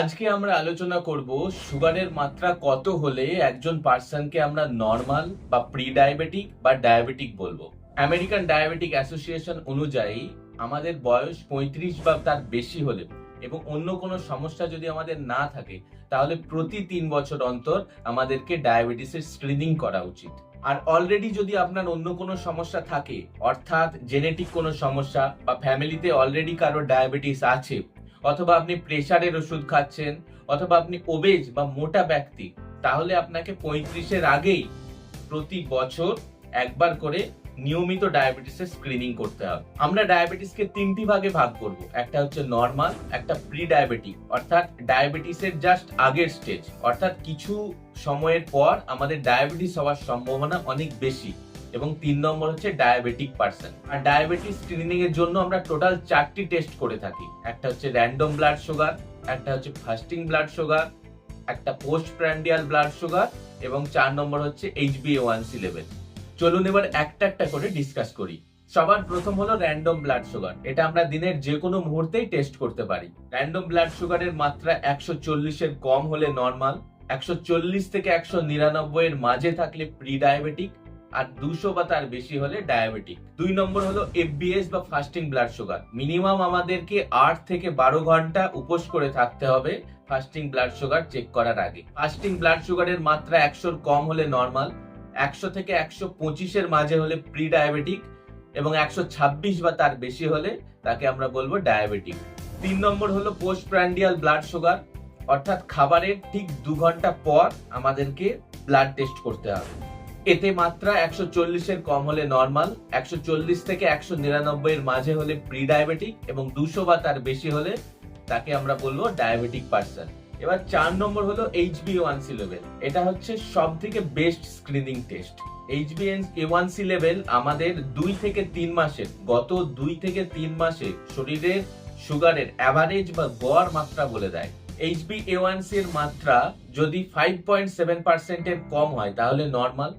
আজকে আমরা আলোচনা করব সুগারের মাত্রা কত হলে একজন পার্সনকে আমরা নর্মাল বা প্রি ডায়াবেটিক বা ডায়াবেটিক বলব। আমেরিকান ডায়াবেটিক অ্যাসোসিয়েশন অনুযায়ী আমাদের বয়স পঁয়ত্রিশ বা তার বেশি হলে এবং অন্য কোনো সমস্যা যদি আমাদের না থাকে, তাহলে প্রতি তিন বছর অন্তর আমাদেরকে ডায়াবেটিসের স্ক্রিনিং করা উচিত। আর অলরেডি যদি আপনার অন্য কোনো সমস্যা থাকে, অর্থাৎ জেনেটিক কোনো সমস্যা বা ফ্যামিলিতে অলরেডি কারও ডায়াবেটিস আছে অথবা আপনি প্রেশারের ওষুধ খাচ্ছেন, অথবা আপনি ওবেজ বা মোটা ব্যক্তি, তাহলে আপনাকে পঁয়ত্রিশের আগেই প্রতি বছর একবার করে নিয়মিত ডায়াবেটিসের স্ক্রিনিং করতে হবে। আমরা ডায়াবেটিসকে তিনটি ভাগে ভাগ করব। একটা হচ্ছে নর্মাল একটা প্রি ডায়াবেটিক অর্থাৎ ডায়াবেটিসের জাস্ট আগের স্টেজ অর্থাৎ কিছু সময়ের পর আমাদের ডায়াবেটিস হওয়ার সম্ভাবনা অনেক বেশি। এবং তিন নম্বর হচ্ছে ডায়াবেটিক পার্সন আর ডায়াবেটিস স্ক্রিনিং এর জন্য আমরা টোটাল চারটি টেস্ট করে থাকি। একটা হচ্ছে র্যান্ডম ব্লাড সুগার একটা হচ্ছে ফাস্টিং ব্লাড সুগার একটা পোস্ট প্র্যান্ডিয়াল ব্লাড সুগার এবং চার নম্বর হচ্ছে এইচবিএ1সি লেভেল চলুন এবার একটা একটা করে ডিসকাস করি। সবার প্রথম হলো র্যান্ডম ব্লাড সুগার এটা আমরা দিনের যে কোনো মুহূর্তেই টেস্ট করতে পারি। র্যান্ডম ব্লাড সুগারের মাত্রা একশো চল্লিশের কম হলে নর্মাল একশো চল্লিশ থেকে একশো নিরানব্বই এর মাঝে থাকলে প্রি ডায়াবেটিক আর দুশো বা তার বেশি হলে ডায়াবেটিক দুই নম্বর হলো এফবিএস বা ফাস্টিং ব্লাড সুগার মিনিমাম আমাদেরকে আট থেকে বারো ঘণ্টা উপোস করে থাকতে হবে ফাস্টিং ব্লাড সুগার চেক করার আগে। ফাস্টিং ব্লাড সুগারের মাত্রা একশোর কম হলে নর্মাল একশো থেকে একশো পঁচিশের মাঝে হলে প্রি ডায়াবেটিক এবং একশো ছাব্বিশ বা তার বেশি হলে তাকে আমরা বলব ডায়াবেটিক তিন নম্বর হলো পোস্ট প্র্যান্ডিয়াল ব্লাড সুগার অর্থাৎ খাবারের ঠিক দু ঘণ্টা পর আমাদেরকে ব্লাড টেস্ট করতে হবে। এতে মাত্রা একশো চল্লিশের কম হলে নর্মাল একশো চল্লিশ থেকে একশো নিরানব্বই এর মাঝে হলে প্রি ডায়াবেটিক এবং দুশো বা তার বেশি হলে তাকে আমরা বলব ডায়াবেটিক পার্সন এবার চার নম্বর হলো এইচবি ওয়ান সি লেভেল এটা হচ্ছে সব থেকে best screening test HB A one C level আমাদের দুই থেকে তিন মাসের, গত দুই থেকে তিন মাসে শরীরের সুগারের অ্যাভারেজ বা গড় মাত্রা বলে দেয়। এইচবি এ ওয়ান সি এর মাত্রা যদি ফাইভ পয়েন্ট সেভেন পার্সেন্টের কম হয়, তাহলে নর্মাল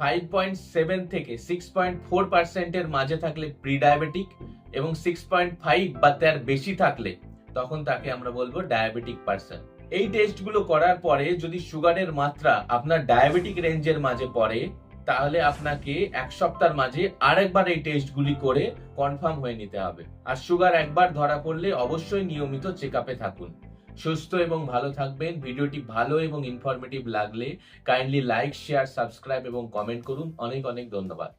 ফাইভ পয়েন্ট সেভেন থেকে সিক্স পয়েন্ট ফোর পার্সেন্টের মাঝে থাকলে প্রি ডায়াবেটিক এবং সিক্স পয়েন্ট ফাইভ বা তার বেশি থাকলে, তখন তাকে আমরা বলব ডায়াবেটিক পার্সন এই টেস্টগুলো করার পরে যদি সুগারের মাত্রা আপনার ডায়াবেটিক রেঞ্জের মাঝে পড়ে, তাহলে আপনাকে এক সপ্তাহের মাঝে আরেকবার এই টেস্টগুলি করে কনফার্ম হয়ে নিতে হবে। আর সুগার একবার ধরা পড়লে অবশ্যই নিয়মিত চেক থাকুন। সুস্থ এবং ভালো থাকবেন। ভিডিওটি ভালো এবং ইনফরমেটিভ লাগলে কাইন্ডলি লাইক শেয়ার সাবস্ক্রাইব এবং কমেন্ট করুন। অনেক অনেক ধন্যবাদ।